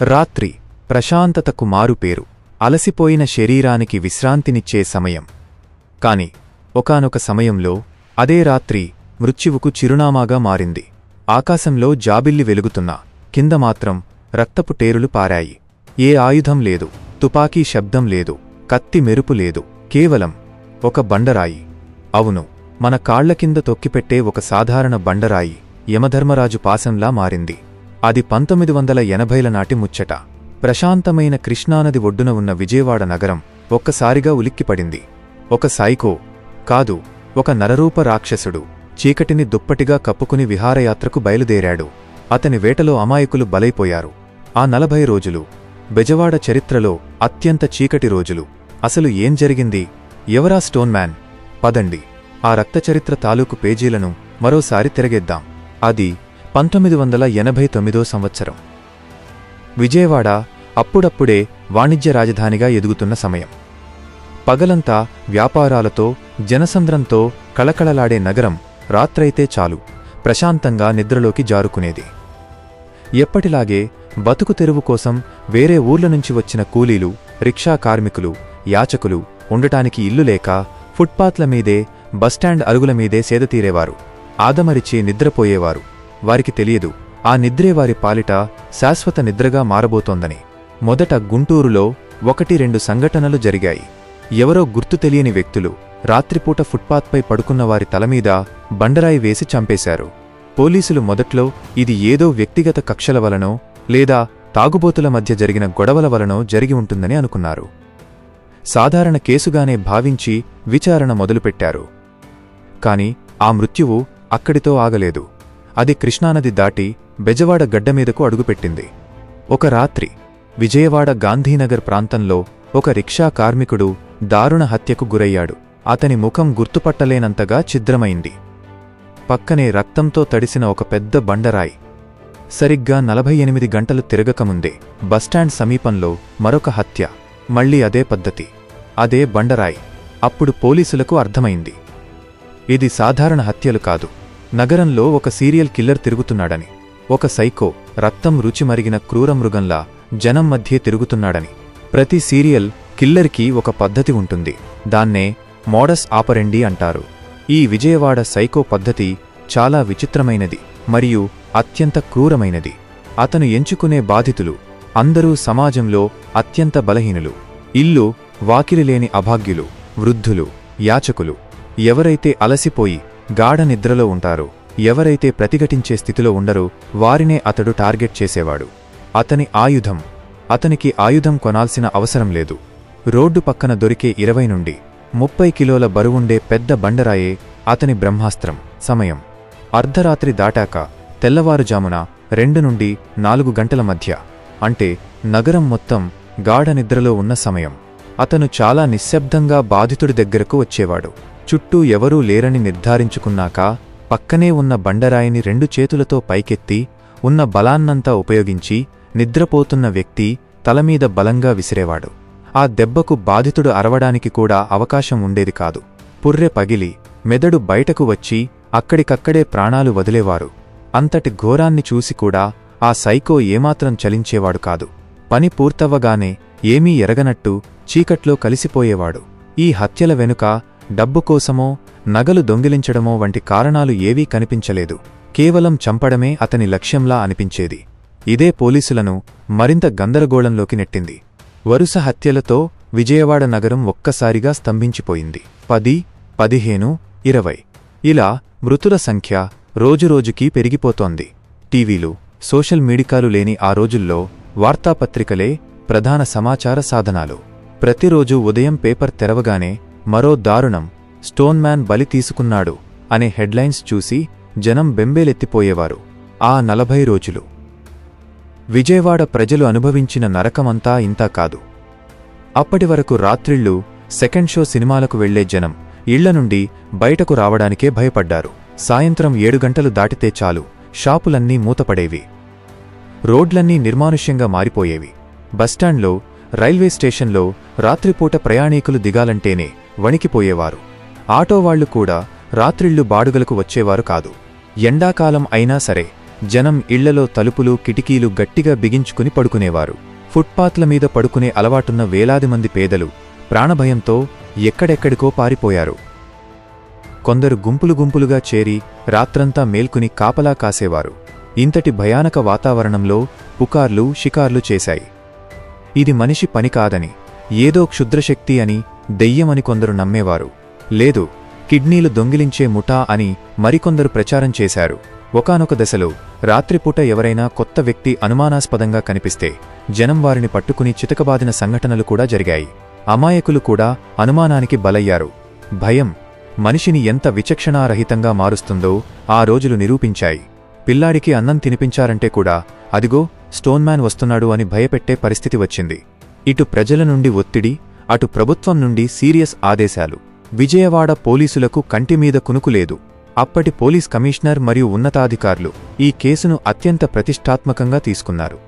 రాత్రి ప్రశాంతతకు మారుపేరు అలసిపోయిన శరీరానికి విశ్రాంతినిచ్చే సమయం. కాని ఒకానొక సమయంలో అదే రాత్రి మృత్యువుకు చిరునామాగా మారింది. ఆకాశంలో జాబిల్లి వెలుగుతున్నా కింద మాత్రం రక్తపు టేరులు పారాయి. ఏ ఆయుధం లేదు తుపాకీ శబ్దం లేదు కత్తి మెరుపు లేదు కేవలం ఒక బండరాయి. అవును మన కాళ్ళ కింద తొక్కిపెట్టే ఒక సాధారణ బండరాయి యమధర్మరాజు పాసంలా మారింది. అది పంతొమ్మిది వందల ఎనభైల నాటి ముచ్చట. ప్రశాంతమైన కృష్ణానది ఒడ్డున ఉన్న విజయవాడ నగరం ఒక్కసారిగా ఉలిక్కిపడింది. ఒక సైకో కాదు ఒక నరరూప రాక్షసుడు చీకటిని దుప్పటిగా కప్పుకుని విహారయాత్రకు బయలుదేరాడు. అతని వేటలో అమాయకులు బలైపోయారు. ఆ నలభై రోజులు బెజవాడ చరిత్రలో అత్యంత చీకటి రోజులు. అసలు ఏం జరిగింది? ఎవరా స్టోన్మ్యాన్? పదండి. ఆ రక్తచరిత్ర తాలూకు పేజీలను మరోసారి తిరగేద్దాం. అది పంతొమ్మిది వందల ఎనభై తొమ్మిదో సంవత్సరం. విజయవాడ అప్పుడప్పుడే వాణిజ్య రాజధానిగా ఎదుగుతున్న సమయం. పగలంతా వ్యాపారాలతో జనసంద్రంతో కళకళలాడే నగరం రాత్రైతే చాలు ప్రశాంతంగా నిద్రలోకి జారుకునేది. ఎప్పటిలాగే బతుకు తెరువు కోసం వేరే ఊర్ల నుంచి వచ్చిన కూలీలు రిక్షా కార్మికులు యాచకులు ఉండటానికి ఇల్లు లేక ఫుట్పాత్ల మీదే బస్టాండ్ అరుగుల మీదే సేదతీరేవారు ఆదమరిచి నిద్రపోయేవారు. వారికి తెలియదు. ఆ నిద్రే వారి పాలిట శాశ్వత నిద్రగా మారబోతోందని. మొదట గుంటూరులో ఒకటి రెండు సంఘటనలు జరిగాయి. ఎవరో గుర్తు తెలియని వ్యక్తులు రాత్రిపూట ఫుట్పాత్పై పడుకున్న వారి తలమీద బండరాయి వేసి చంపేశారు. పోలీసులు మొదట్లో ఇది ఏదో వ్యక్తిగత కక్షల వలనో లేదా తాగుబోతుల మధ్య జరిగిన గొడవల వలనో జరిగి ఉంటుందని అనుకున్నారు. సాధారణ కేసుగానే భావించి విచారణ మొదలుపెట్టారు. కాని ఆ మృత్యువు అక్కడితో ఆగలేదు. అది కృష్ణానది దాటి బెజవాడ గడ్డమీదకు అడుగుపెట్టింది. ఒక రాత్రి విజయవాడ గాంధీనగర్ ప్రాంతంలో ఒక రిక్షా కార్మికుడు దారుణ హత్యకు గురయ్యాడు. అతని ముఖం గుర్తుపట్టలేనంతగా ఛిద్రమైంది. పక్కనే రక్తంతో తడిసిన ఒక పెద్ద బండరాయి. సరిగ్గా నలభై ఎనిమిది గంటలు తిరగకముందే బస్టాండ్ సమీపంలో మరొక హత్య. మళ్ళీ అదే పద్ధతి. అదే బండరాయి. అప్పుడు పోలీసులకు అర్థమైంది. ఇది సాధారణ హత్యలు కాదు. నగరంలో ఒక సీరియల్ కిల్లర్ తిరుగుతున్నాడని ఒక సైకో రక్తం రుచి మరిగిన క్రూరమృగంలా జనం మధ్య తిరుగుతున్నాడని. ప్రతి సీరియల్ కిల్లర్కి ఒక పద్ధతి ఉంటుంది దాన్నే మోడస్ ఆపరెండి అంటారు. ఈ విజయవాడ సైకో పద్ధతి చాలా విచిత్రమైనది మరియు అత్యంత క్రూరమైనది. అతను ఎంచుకునే బాధితులు అందరూ సమాజంలో అత్యంత బలహీనులు. ఇల్లు వాకిలి లేని అభాగ్యులు వృద్ధులు యాచకులు. ఎవరైతే అలసిపోయి గాఢ నిద్రలో ఉంటారు. ఎవరైతే ప్రతిఘటించే స్థితిలో ఉండరో వారినే అతడు టార్గెట్ చేసేవాడు. అతని ఆయుధం. అతనికి ఆయుధం కొనాల్సిన అవసరం లేదు. రోడ్డు పక్కన దొరికే ఇరవై నుండి ముప్పై కిలోల బరువుండే పెద్ద బండరాయే అతని బ్రహ్మాస్త్రం. సమయం. అర్ధరాత్రి దాటాక తెల్లవారుజామున రెండు నుండి నాలుగు గంటల మధ్య. అంటే నగరం మొత్తం గాఢ నిద్రలో ఉన్న సమయం. అతను చాలా నిశ్శబ్దంగా బాధితుడి దగ్గరకు వచ్చేవాడు. చుట్టూ ఎవరూ లేరని నిర్ధారించుకున్నాక పక్కనే ఉన్న బండరాయిని రెండు చేతులతో పైకెత్తి ఉన్న బలాన్నంతా ఉపయోగించి నిద్రపోతున్న వ్యక్తి తలమీద బలంగా విసిరేవాడు. ఆ దెబ్బకు బాధితుడు అరవడానికి కూడా అవకాశం ఉండేది కాదు. పుర్రె పగిలి మెదడు బయటకు వచ్చి అక్కడికక్కడే ప్రాణాలు వదిలేవారు. అంతటి ఘోరాన్ని చూసి కూడా ఆ సైకో ఏమాత్రం చలించేవాడు కాదు. పని పూర్తవ్వగానే ఏమీ ఎరగనట్టు చీకట్లో కలిసిపోయేవాడు. ఈ హత్యల వెనుక డబ్బు కోసమో నగలు దొంగిలించడమో వంటి కారణాలు ఏవీ కనిపించలేదు. కేవలం చంపడమే అతని లక్ష్యంలా అనిపించేది. ఇదే పోలీసులను మరింత గందరగోళంలోకి నెట్టింది. వరుస హత్యలతో విజయవాడ నగరం ఒక్కసారిగా స్తంభించిపోయింది. పది పదిహేను ఇరవై. ఇలా మృతుల సంఖ్య రోజురోజుకీ పెరిగిపోతోంది. టీవీలు సోషల్ మీడియాలు లేని ఆ రోజుల్లో వార్తాపత్రికలే ప్రధాన సమాచార సాధనాలు. ప్రతిరోజు ఉదయం పేపర్ తెరవగానే మరో దారుణం స్టోన్ మ్యాన్ బలి తీసుకున్నాడు అనే హెడ్లైన్స్ చూసి జనం బెంబేలెత్తిపోయేవారు. ఆ నలభై రోజులు. విజయవాడ ప్రజలు అనుభవించిన నరకమంతా ఇంతా కాదు. అప్పటివరకు రాత్రిళ్ళు సెకండ్ షో సినిమాలకు వెళ్ళే జనం ఇళ్ళ నుండి బయటకు రావడానికే భయపడ్డారు. సాయంత్రం ఏడు గంటలు దాటితే చాలు షాపులన్నీ మూతపడేవి. రోడ్లన్నీ నిర్మానుష్యంగా మారిపోయేవి. బస్టాండ్లో రైల్వే స్టేషన్లో రాత్రిపూట ప్రయాణీకులు దిగాలంటేనే వణికిపోయేవారు. ఆటోవాళ్ళు కూడా రాత్రిళ్ళు బాడుగలకు వచ్చేవారు కాదు. ఎండాకాలం అయినా సరే జనం ఇళ్ళలో తలుపులు కిటికీలు గట్టిగా బిగించుకుని పడుకునేవారు. ఫుట్పాత్ల మీద పడుకునే అలవాటున్న వేలాది మంది పేదలు ప్రాణభయంతో ఎక్కడెక్కడికో పారిపోయారు. కొందరు గుంపులు గుంపులుగా చేరి రాత్రంతా మేల్కుని కాపలా కాసేవారు. ఇంతటి భయానక వాతావరణంలో పుకార్లు షికార్లు చేశాయి. ఇది మనిషి పని కాదని ఏదో క్షుద్రశక్తి అని దెయ్యమని కొందరు నమ్మేవారు. లేదు కిడ్నీలు దొంగిలించే ముఠా అని మరికొందరు ప్రచారం చేశారు. ఒకానొక దశలో రాత్రిపూట ఎవరైనా కొత్త వ్యక్తి అనుమానాస్పదంగా కనిపిస్తే జనం వారిని పట్టుకుని చితకబాదిన సంఘటనలు కూడా జరిగాయి. అమాయకులు కూడా అనుమానానికి బలయ్యారు. భయం మనిషిని ఎంత విచక్షణారహితంగా మారుస్తుందో ఆ రోజులు నిరూపించాయి. పిల్లాడికి అన్నం తినిపించారంటే కూడా అదిగో స్టోన్మ్యాన్ వస్తున్నాడు అని భయపెట్టే పరిస్థితి వచ్చింది. ఇటు ప్రజల నుండి ఒత్తిడి అటు ప్రభుత్వం నుండి సీరియస్ ఆదేశాలు. విజయవాడ పోలీసులకు కంటిమీద కునుకులేదు అప్పటి పోలీస్ కమిషనర్ మరియు ఉన్నతాధికారులు ఈ కేసును అత్యంత ప్రతిష్టాత్మకంగా తీసుకున్నారు.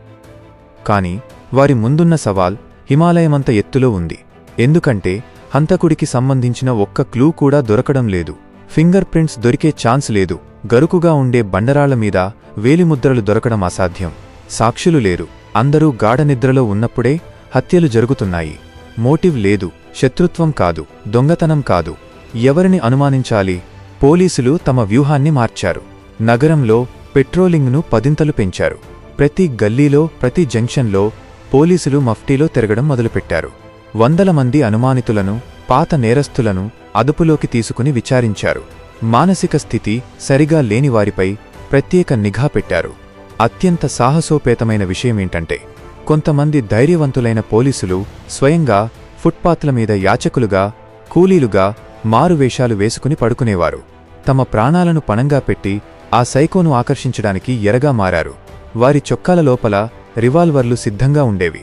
కాని వారి ముందున్న సవాల్ హిమాలయమంత ఎత్తులో ఉంది. ఎందుకంటే హంతకుడికి సంబంధించిన ఒక్క క్లూ కూడా దొరకడం లేదు. ఫింగర్ ప్రింట్స్ దొరికే ఛాన్స్ లేదు. గరుకుగా ఉండే బండరాళ్ళ మీద వేలిముద్రలు దొరకడం అసాధ్యం. సాక్షులు లేరు. అందరూ గాఢనిద్రలో ఉన్నప్పుడే హత్యలు జరుగుతున్నాయి. మోటివ్ లేదు శత్రుత్వం కాదు దొంగతనం కాదు. ఎవరిని అనుమానించాలి? పోలీసులు తమ వ్యూహాన్ని మార్చారు. నగరంలో పెట్రోలింగ్ను పదింతలు పెంచారు. ప్రతి గల్లీలో ప్రతి జంక్షన్లో పోలీసులు మఫ్టీలో తిరగడం మొదలుపెట్టారు. వందల మంది అనుమానితులను పాత నేరస్తులను అదుపులోకి తీసుకుని విచారించారు. మానసిక స్థితి సరిగా లేని వారిపై ప్రత్యేక నిఘా పెట్టారు. అత్యంత సాహసోపేతమైన విషయమేంటంటే కొంతమంది ధైర్యవంతులైన పోలీసులు స్వయంగా ఫుట్పాత్ల మీద యాచకులుగా కూలీలుగా మారువేషాలు వేసుకుని పడుకునేవారు. తమ ప్రాణాలను పణంగా పెట్టి ఆ సైకోను ఆకర్షించడానికి ఎరగా మారారు. వారి చొక్కాల లోపల రివాల్వర్లు సిద్ధంగా ఉండేవి.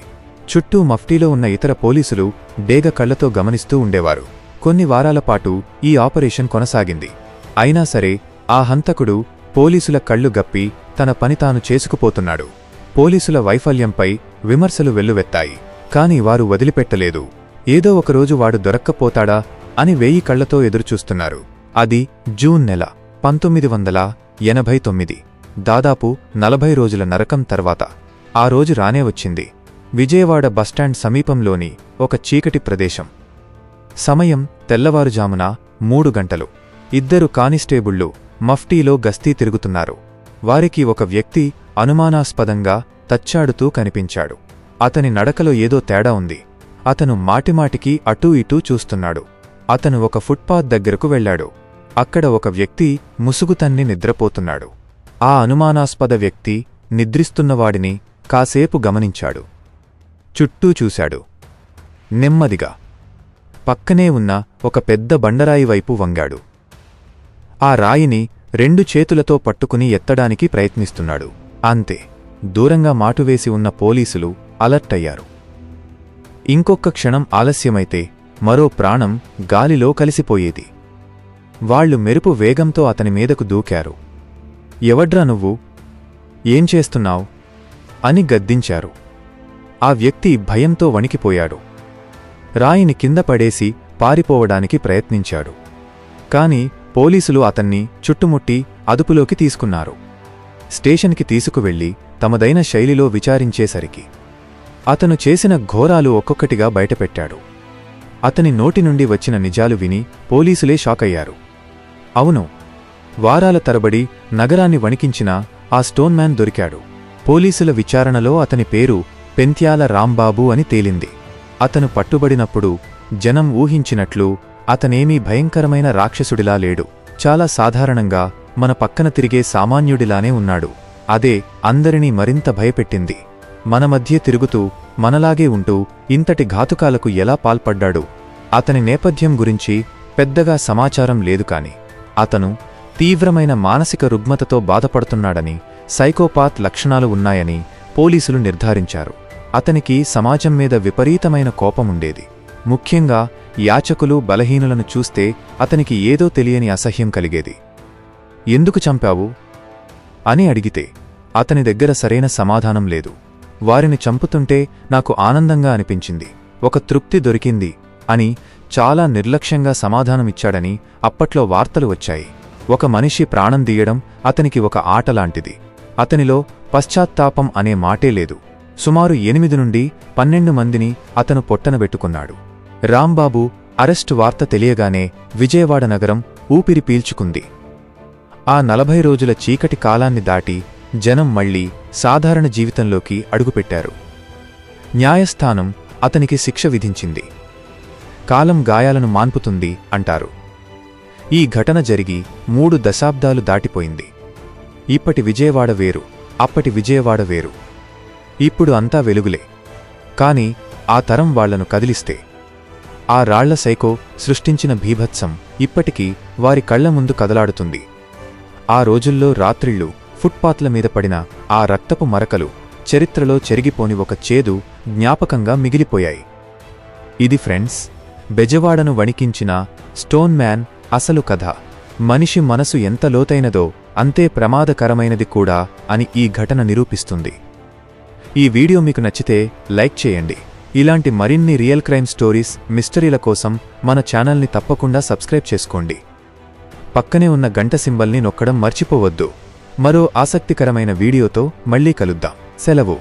చుట్టూ మఫ్టీలో ఉన్న ఇతర పోలీసులు డేగ కళ్ళతో గమనిస్తూ ఉండేవారు. కొన్ని వారాల పాటు ఈ ఆపరేషన్ కొనసాగింది. అయినా సరే ఆ హంతకుడు పోలీసుల కళ్ళు గప్పి తన పని తాను చేసుకుపోతున్నాడు. పోలీసుల వైఫల్యంపై విమర్శలు వెల్లువెత్తాయి. కాని వారు వదిలిపెట్టలేదు. ఏదో ఒకరోజు వాడు దొరక్కపోతాడా అని వేయి కళ్ళతో ఎదురుచూస్తున్నారు. అది జూన్ నెల పంతొమ్మిది వందల ఎనభై తొమ్మిది దాదాపు నలభై రోజుల నరకం తర్వాత. ఆ రోజు రానే వచ్చింది. విజయవాడ బస్టాండ్ సమీపంలోని ఒక చీకటి ప్రదేశం. సమయం తెల్లవారుజామున మూడు గంటలు. ఇద్దరు కానిస్టేబుళ్ళు మఫ్టీలో గస్తీ తిరుగుతున్నారు. వారికి ఒక వ్యక్తి అనుమానాస్పదంగా తచ్చాడుతూ కనిపించాడు. అతని నడకలో ఏదో తేడా ఉంది. అతను మాటిమాటికి అటూ ఇటూ చూస్తున్నాడు. అతను ఒక ఫుట్పాత్ దగ్గరకు వెళ్ళాడు. అక్కడ ఒక వ్యక్తి ముసుగుతన్ని నిద్రపోతున్నాడు. ఆ అనుమానాస్పద వ్యక్తి నిద్రిస్తున్నవాడిని కాసేపు గమనించాడు. చుట్టూ చూశాడు. నెమ్మదిగా. పక్కనే ఉన్న ఒక పెద్ద బండరాయి వైపు వంగాడు. ఆ రాయిని రెండు చేతులతో పట్టుకుని ఎత్తడానికి ప్రయత్నిస్తున్నాడు. అంతే. దూరంగా మాటువేసి ఉన్న పోలీసులు అలర్ట్ అయ్యారు. ఇంకొక్క క్షణం ఆలస్యమైతే మరో ప్రాణం గాలిలో కలిసిపోయేది. వాళ్ళు మెరుపు వేగంతో అతని మీదకు దూకారు. ఎవడ్రా నువ్వు? ఏం చేస్తున్నావు? అని గద్దించారు. ఆ వ్యక్తి భయంతో వణికిపోయాడు. రాయిని కింద పడేసి పారిపోవడానికి ప్రయత్నించాడు. కాని పోలీసులు అతన్ని చుట్టుముట్టి అదుపులోకి తీసుకున్నారు. స్టేషన్కి తీసుకువెళ్ళి తమదైన శైలిలో విచారించేసరికి అతను చేసిన ఘోరాలు ఒక్కొక్కటిగా బయటపెట్టాడు. అతని నోటి నుండి వచ్చిన నిజాలు విని పోలీసులే షాకయ్యారు. అవును వారాల తరబడి నగరాన్ని వణికించిన ఆ స్టోన్ మ్యాన్ దొరికాడు. పోలీసుల విచారణలో అతని పేరు పెంత్యాల రాంబాబు అని తేలింది. అతను పట్టుబడినప్పుడు జనం ఊహించినట్లు అతనేమీ భయంకరమైన రాక్షసుడిలా లేడు. చాలా సాధారణంగా మన పక్కన తిరిగే సామాన్యుడిలానే ఉన్నాడు. అదే అందరినీ మరింత భయపెట్టింది. మన మధ్య తిరుగుతూ మనలాగే ఉంటూ ఇంతటి ఘాతుకాలకు ఎలా పాల్పడ్డాడు? అతని నేపథ్యం గురించి పెద్దగా సమాచారం లేదు కాని అతను తీవ్రమైన మానసిక రుగ్మతతో బాధపడుతున్నాడని సైకోపాత్ లక్షణాలు ఉన్నాయని పోలీసులు నిర్ధారించారు. అతనికి సమాజం మీద విపరీతమైన కోపముండేది ముఖ్యంగా యాచకులు బలహీనులను చూస్తే అతనికి ఏదో తెలియని అసహ్యం కలిగేది. ఎందుకు చంపావు? అని అడిగితే అతని దగ్గర సరైన సమాధానం లేదు. వారిని చంపుతుంటే నాకు ఆనందంగా అనిపించింది. ఒక తృప్తి దొరికింది అని చాలా నిర్లక్ష్యంగా సమాధానమిచ్చాడని అప్పట్లో వార్తలు వచ్చాయి. ఒక మనిషి ప్రాణం దీయడం అతనికి ఒక ఆటలాంటిది అతనిలో పశ్చాత్తాపం అనే మాటే లేదు. సుమారు ఎనిమిది నుండి పన్నెండు మందిని అతను పొట్టనబెట్టుకున్నాడు రాంబాబు అరెస్టు వార్త తెలియగానే విజయవాడ నగరం ఊపిరి పీల్చుకుంది. ఆ నలభై రోజుల చీకటి కాలాన్ని దాటి జనం మళ్ళీ సాధారణ జీవితంలోకి అడుగుపెట్టారు. న్యాయస్థానం అతనికి శిక్ష విధించింది. కాలం గాయాలను మాన్పుతుంది అంటారు. ఈ ఘటన జరిగి మూడు దశాబ్దాలు దాటిపోయింది. ఇప్పటి విజయవాడ వేరు అప్పటి విజయవాడ వేరు. ఇప్పుడు అంతా వెలుగులే. కాని ఆ తరం వాళ్ళను కదిలిస్తే ఆ రాళ్ళ సైకో సృష్టించిన భీభత్సం ఇప్పటికీ వారి కళ్ళ ముందు కదలాడుతుంది. ఆ రోజుల్లో రాత్రిళ్ళు ఫుట్పాత్ల మీద పడిన ఆ రక్తపు మరకలు చరిత్రలో చెరిగిపోని ఒక చేదు జ్ఞాపకంగా మిగిలిపోయాయి. ఇది ఫ్రెండ్స్ బెజవాడను వణికించిన స్టోన్ మ్యాన్ అసలు కథ. మనిషి మనసు ఎంత లోతైనదో అంతే ప్రమాదకరమైనది కూడా అని ఈ ఘటన నిరూపిస్తుంది. ఈ వీడియో మీకు నచ్చితే లైక్ చేయండి. ఇలాంటి మరిన్ని రియల్ క్రైమ్ స్టోరీస్ మిస్టరీల కోసం మన ఛానల్ని తప్పకుండా సబ్స్క్రైబ్ చేసుకోండి. పక్కనే ఉన్న గంట సింబల్ని నొక్కడం మర్చిపోవద్దు. మరో ఆసక్తికరమైన వీడియోతో మళ్ళీ కలుద్దాం. సెలవు.